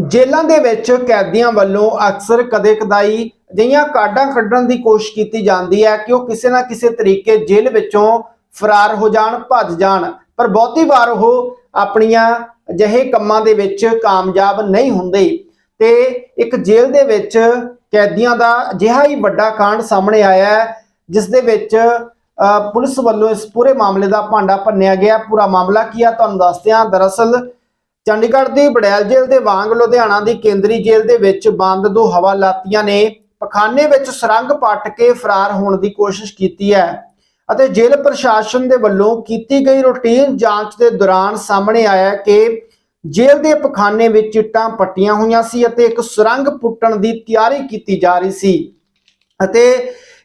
ਜੇਲ੍ਹਾਂ ਦੇ ਵਿੱਚ ਕੈਦੀਆਂ ਵੱਲੋਂ ਅਕਸਰ ਕਦੇ-ਕਦਾਈ ਅਜਿਹੀਆਂ ਕਾਢਾਂ ਕੱਢਣ ਦੀ ਕੋਸ਼ਿਸ਼ ਕੀਤੀ ਜਾਂਦੀ ਹੈ ਕਿ ਉਹ ਕਿਸੇ ਨਾ ਕਿਸੇ ਤਰੀਕੇ ਜੇਲ੍ਹ ਵਿੱਚੋਂ ਫਰਾਰ ਹੋ ਜਾਣ ਭੱਜ ਜਾਣ। ਪਰ ਬਹੁਤੀ ਵਾਰ ਉਹ ਆਪਣੀਆਂ ਅਜਿਹੇ ਕੰਮਾਂ ਦੇ ਵਿੱਚ ਕਾਮਯਾਬ ਨਹੀਂ ਹੁੰਦੇ। ਤੇ ਇੱਕ ਜੇਲ੍ਹ ਦੇ ਵਿੱਚ ਕੈਦੀਆਂ ਦਾ ਅਜਿਹਾ ਹੀ ਵੱਡਾ ਕਾਂਡ ਸਾਹਮਣੇ ਆਇਆ ਹੈ ਜਿਸ ਦੇ ਵਿੱਚ ਅ, ਪੁਲਿਸ ਵੱਲੋਂ ਇਸ ਪੂਰੇ ਮਾਮਲੇ ਦਾ ਭਾਂਡਾ ਭੰਨਿਆ ਗਿਆ। ਪੂਰਾ ਮਾਮਲਾ ਕੀ ਆ? ਤੁਹਾਨੂੰ ਦੱਸਦੇ ਹਾਂ। ਦਰਅਸਲ ਚੰਡੀਗੜ੍ਹ ਦੀ ਬੜੈਲ ਜੇਲ੍ਹ ਦੇ ਵਾਂਗ ਲੁਧਿਆਣਾ ਦੀ ਕੇਂਦਰੀ ਜੇਲ੍ਹ ਦੇ ਵਿੱਚ ਬੰਦ ਦੋ ਹਵਾਲਾਤੀਆਂ ਨੇ। ਪਖਾਨੇ ਵਿੱਚ ਸੁਰੰਗ ਪੱਟ ਕੇ ਫਰਾਰ ਹੋਣ ਦੀ ਕੋਸ਼ਿਸ਼ ਕੀਤੀ ਹੈ ਅਤੇ ਜੇਲ੍ਹ ਪ੍ਰਸ਼ਾਸਨ ਦੇ ਵੱਲੋਂ ਕੀਤੀ ਗਈ ਰੁਟੀਨ ਜਾਂਚ ਦੇ ਦੌਰਾਨ ਸਾਹਮਣੇ ਆਇਆ ਕਿ ਜੇਲ੍ਹ ਦੇ ਪਖਾਨੇ ਵਿੱਚ ਇੱਟਾਂ ਪੱਟੀਆਂ ਹੋਈਆਂ ਸੀ ਅਤੇ ਇੱਕ ਸੁਰੰਗ ਪੁੱਟਣ ਦੀ ਤਿਆਰੀ ਕੀਤੀ ਜਾ ਰਹੀ ਸੀ। ਅਤੇ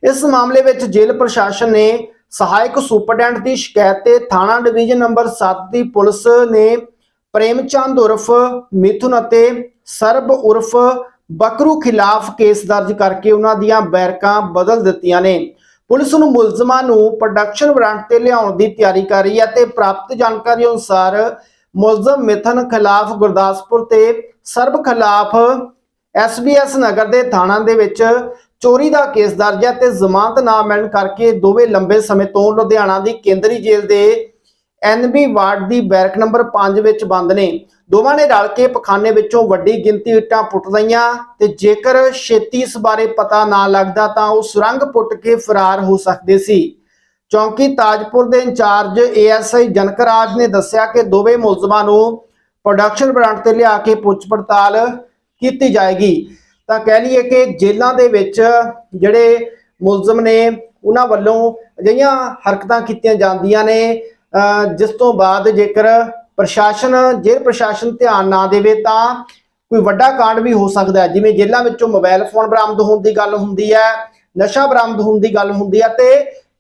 ਇਸ ਮਾਮਲੇ ਵਿੱਚ ਜੇਲ੍ਹ ਪ੍ਰਸ਼ਾਸਨ ਨੇ ਸਹਾਇਕ ਸੁਪਰਡੈਂਟ ਦੀ ਸ਼ਿਕਾਇਤ ਤੇ ਥਾਣਾ ਡਿਵੀਜ਼ਨ ਨੰਬਰ 7 ਦੀ ਪੁਲਿਸ ਨੇ ਪ੍ਰੇਮ ਚੰਦ ਉਰਫ ਮਿਥੁਨ ਅਤੇ ਸਰਬ ਉਰਫ ਬਕਰੂ ਖਿਲਾਫ ਕੇਸ ਦਰਜ ਕਰਕੇ ਉਹਨਾਂ ਦੀਆਂ ਬੈਰਕਾਂ ਬਦਲ ਦਿੱਤੀਆਂ ਨੇ। ਪੁਲਿਸ ਨੂੰ ਮੁਲਜ਼ਮਾਂ ਨੂੰ ਪ੍ਰੋਡਕਸ਼ਨ ਵਾਰੰਟ ਤੇ ਲਿਆਉਣ ਦੀ ਤਿਆਰੀ ਕਰ ਰਹੀ ਹੈ ਤੇ ਪ੍ਰਾਪਤ ਜਾਣਕਾਰੀ ਅਨੁਸਾਰ ਮੁਲਜ਼ਮ ਮਿਥਨ ਖਿਲਾਫ ਗੁਰਦਾਸਪੁਰ ਤੇ ਸਰਬ ਖਿਲਾਫ ਐਸਬੀਐਸ ਨਗਰ ਦੇ ਥਾਣਾ ਦੇ ਵਿੱਚ ਚੋਰੀ ਦਾ ਕੇਸ ਦਰਜ ਹੈ ਤੇ ਜ਼ਮਾਨਤ ਨਾ ਮਿਲਣ ਕਰਕੇ ਦੋਵੇਂ ਲੰਬੇ ਸਮੇਂ ਤੋਂ ਲੁਧਿਆਣਾ ਦੀ ਕੇਂਦਰੀ ਜੇਲ੍ਹ ਦੇ ਐਨਬੀ ਵਾਰਡ ਦੀ ਬੈਰਕ ਨੰਬਰ 5 ਵਿੱਚ ਬੰਦ ਨੇ। ਦੋਵਾਂ ਨੇ ਰਲ ਕੇ ਪਖਾਨੇ ਵਿੱਚੋਂ ਵੱਡੀ ਗਿਣਤੀ ਇੱਟਾਂ ਪੁੱਟ ਲਈਆਂ ਤੇ ਜੇਕਰ ਛੇਤੀ ਇਸ ਬਾਰੇ ਪਤਾ ਨਾ ਲੱਗਦਾ ਤਾਂ ਉਹ ਸੁਰੰਗ ਪੁੱਟ ਕੇ ਫਰਾਰ ਹੋ ਸਕਦੇ ਸੀ। ਚੌਂਕੀ ਤਾਜਪੁਰ ਦੇ ਇੰਚਾਰਜ ਏਐਸਆਈ ਜਨਕਰਾਜ ਨੇ ਦੱਸਿਆ ਕਿ ਦੋਵੇਂ ਮੁਲਜ਼ਮਾਂ ਨੂੰ ਪ੍ਰੋਡਕਸ਼ਨ ਬ੍ਰਾਂਡ ਤੇ ਲਿਆ ਕੇ ਪੁੱਛ ਪੜਤਾਲ ਕੀਤੀ ਜਾਏਗੀ। ਤਾਂ ਕਹਿ ਲਈਏ ਕਿ ਜੇਲ੍ਹਾਂ ਦੇ ਵਿੱਚ ਜਿਹੜੇ ਮੁਲਜ਼ਮ ਨੇ, ਉਹਨਾਂ ਵੱਲੋਂ ਅਜਿਹੀਆਂ ਹਰਕਤਾਂ ਕੀਤੀਆਂ ਜਾਂਦੀਆਂ ਨੇ। ਜਿਸ ਤੋਂ ਬਾਅਦ ਜੇਕਰ ਪ੍ਰਸ਼ਾਸਨ, ਜੇਲ੍ਹ ਪ੍ਰਸ਼ਾਸਨ ਧਿਆਨ ਨਾ ਦੇਵੇ ਤਾਂ ਕੋਈ ਵੱਡਾ ਕਾਂਡ ਵੀ ਹੋ ਸਕਦਾ ਹੈ। ਜਿਵੇਂ ਜੇਲ੍ਹਾਂ ਵਿੱਚੋਂ ਮੋਬਾਈਲ ਫੋਨ ਬਰਾਮਦ ਹੋਣ ਦੀ ਗੱਲ ਹੁੰਦੀ ਹੈ, ਨਸ਼ਾ ਬਰਾਮਦ ਹੋਣ ਦੀ ਗੱਲ ਹੁੰਦੀ ਹੈ ਤੇ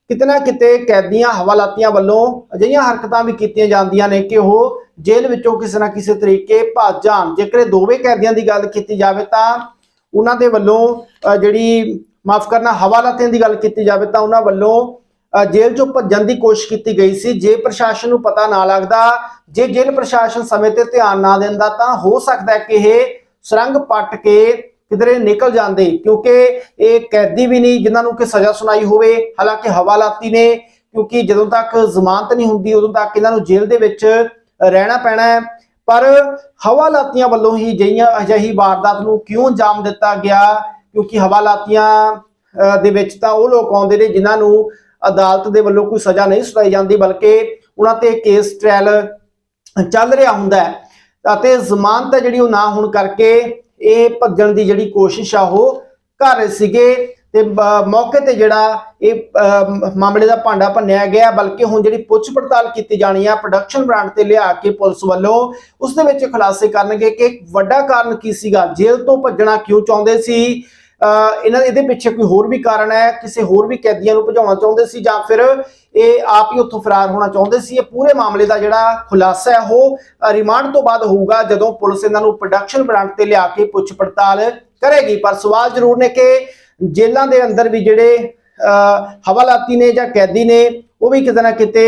ਕਿਤੇ ਨਾ ਕਿਤੇ ਕੈਦੀਆਂ ਹਵਾਲਾਤੀਆਂ ਵੱਲੋਂ ਅਜਿਹੀਆਂ ਹਰਕਤਾਂ ਵੀ ਕੀਤੀਆਂ ਜਾਂਦੀਆਂ ਨੇ ਕਿ ਉਹ ਜੇਲ੍ਹ ਵਿੱਚੋਂ ਕਿਸੇ ਨਾ ਕਿਸੇ ਤਰੀਕੇ ਭੱਜ ਜਾਣ। ਜੇਕਰ ਇਹ ਦੋਵੇਂ ਕੈਦੀਆਂ ਦੀ ਗੱਲ ਕੀਤੀ ਜਾਵੇ ਤਾਂ ਉਹਨਾਂ ਦੇ ਵੱਲੋਂ ਜਿਹੜੀ ਮਾਫ ਕਰਨਾ ਹਵਾਲਾਤੀਆਂ ਦੀ ਗੱਲ ਕੀਤੀ ਜਾਵੇ ਤਾਂ ਉਹਨਾਂ ਵੱਲੋਂ ਜੇਲ੍ਹ ਚੋਂ ਭੱਜਣ ਦੀ ਕੋਸ਼ਿਸ਼ ਕੀਤੀ ਗਈ ਸੀ। ਜੇ ਪ੍ਰਸ਼ਾਸਨ ਨੂੰ ਪਤਾ ਨਾ ਲੱਗਦਾ ਜੇ ਜੇਲ੍ਹ ਪ੍ਰਸ਼ਾਸਨ ਸਮੇਂ ਤੇ ਧਿਆਨ ਨਾ ਦਿੰਦਾ ਤਾਂ ਹੋ ਸਕਦਾ ਹੈ ਕਿ ਇਹ ਸੁਰੰਗ ਪੱਟ ਕੇ ਕਿਧਰੇ ਨਿਕਲ ਜਾਂਦੇ ਕਿਉਂਕਿ ਇਹ ਕੈਦੀ ਵੀ ਨਹੀਂ ਜਿਨ੍ਹਾਂ ਨੂੰ ਕਿ ਸਜ਼ਾ ਸੁਣਾਈ ਹੋਵੇ। ਹਾਲਾਂਕਿ ਹਵਾਲਾਤੀ ਨੇ ਕਿਉਂਕਿ ਜਦੋਂ ਤੱਕ ਜ਼ਮਾਨਤ ਨਹੀਂ ਹੁੰਦੀ ਉਦੋਂ ਤੱਕ ਇਹਨਾਂ ਨੂੰ ਜੇਲ੍ਹ ਦੇ ਵਿੱਚ ਰਹਿਣਾ ਪੈਣਾ ਹੈ। ਪਰ ਹਵਾਲਾਤੀਆਂ ਵੱਲੋਂ ਹੀ ਜਈਆਂ ਅਜਿਹੀ ਵਾਰਦਾਤ ਨੂੰ ਕਿਉਂ ਅੰਜਾਮ ਦਿੱਤਾ ਗਿਆ? ਕਿਉਂਕਿ ਹਵਾਲਾਤੀਆਂ ਅਹ, ਦੇ ਵਿੱਚ ਤਾਂ ਉਹ ਲੋਕ ਆਉਂਦੇ ਨੇ ਜਿਨ੍ਹਾਂ ਨੂੰ ਅਦਾਲਤ ਦੇ ਵੱਲੋਂ ਕੋਈ ਸਜ਼ਾ ਨਹੀਂ ਸੁਣਾਈ ਜਾਂਦੀ ਬਲਕਿ ਉਹਨਾਂ ਤੇ ਕੇਸ ਟ੍ਰਾਇਲ ਚੱਲ ਰਿਹਾ ਹੁੰਦਾ ਹੈ। ਅਤੇ ਜ਼ਮਾਨਤ ਹੈ ਜਿਹੜੀ ਉਹ ਨਾ ਹੋਣ ਕਰਕੇ ਇਹ ਭੱਜਣ ਦੀ ਜਿਹੜੀ ਕੋਸ਼ਿਸ਼ ਆ ਉਹ ਕਰ ਰਹੇ ਸੀਗੇ ਤੇ ਬ- ਮੌਕੇ ਤੇ ਜਿਹੜਾ ਇਹ ਅਹ, ਮਾਮਲੇ ਦਾ ਭਾਂਡਾ ਭੰਨਿਆ ਗਿਆ ਬਲਕਿ ਹੁਣ ਜਿਹੜੀ ਪੁੱਛ ਪੜਤਾਲ ਕੀਤੀ ਜਾਣੀ ਆ ਪ੍ਰੋਡਕਸ਼ਨ ਬ੍ਰਾਂਡ ਤੇ ਲਿਆ ਕੇ ਪੁਲਿਸ ਵੱਲੋਂ ਉਸ ਦੇ ਵਿੱਚ ਖੁਲਾਸੇ ਕਰਨਗੇ ਕਿ ਵੱਡਾ ਕਾਰਨ ਕੀ ਸੀਗਾ? ਜੇਲ੍ਹ ਤੋਂ ਭੱਜਣਾ ਕਿਉਂ ਚਾਹੁੰਦੇ ਸੀ? ਇਹਨਾਂ ਇਹਦੇ ਪਿੱਛੇ ਕੋਈ ਹੋਰ ਵੀ ਕਾਰਨ ਹੈ ਕਿਸੇ ਹੋਰ ਵੀ ਕੈਦੀਆਂ ਨੂੰ ਭਜਾਉਣਾ ਚਾਹੁੰਦੇ ਸੀ ਜਾਂ ਫਿਰ ਇਹ ਆਪ ਹੀ ਉੱਥੋਂ ਫਰਾਰ ਹੋਣਾ ਚਾਹੁੰਦੇ ਸੀ? ਇਹ ਪੂਰੇ ਮਾਮਲੇ ਦਾ ਜਿਹੜਾ ਖੁਲਾਸਾ ਹੈ ਉਹ ਰਿਮਾਂਡ ਤੋਂ ਬਾਅਦ ਹੋਊਗਾ ਜਦੋਂ ਪੁਲਿਸ ਇਹਨਾਂ ਨੂੰ ਪ੍ਰੋਡਕਸ਼ਨ ਬ੍ਰਾਂਡ ਤੇ ਲਿਆ ਕੇ ਪੁੱਛ ਪੜਤਾਲ ਕਰੇਗੀ। ਪਰ ਸਵਾਲ ਜ਼ਰੂਰ ਨੇ ਕਿ ਜੇਲ੍ਹਾਂ ਦੇ ਅੰਦਰ ਵੀ ਜਿਹੜੇ ਅ, ਹਵਾਲਾਤੀ ਨੇ ਜਾਂ ਕੈਦੀ ਨੇ ਉਹ ਵੀ ਕਿਤੇ ਨਾ ਕਿਤੇ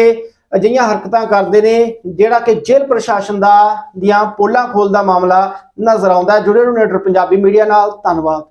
ਅਜਿਹੀਆਂ ਹਰਕਤਾਂ ਕਰਦੇ ਨੇ ਜਿਹੜਾ ਕਿ ਜੇਲ੍ਹ ਪ੍ਰਸ਼ਾਸਨ ਦਾ ਦੀਆਂ ਪੋਲਾਂ ਖੋਲ ਦਾ ਮਾਮਲਾ ਨਜ਼ਰ ਆਉਂਦਾ ਜੁੜੇ ਰਹੋ ਨੇਟਰ ਪੰਜਾਬੀ ਮੀਡੀਆ ਨਾਲ। ਧੰਨਵਾਦ।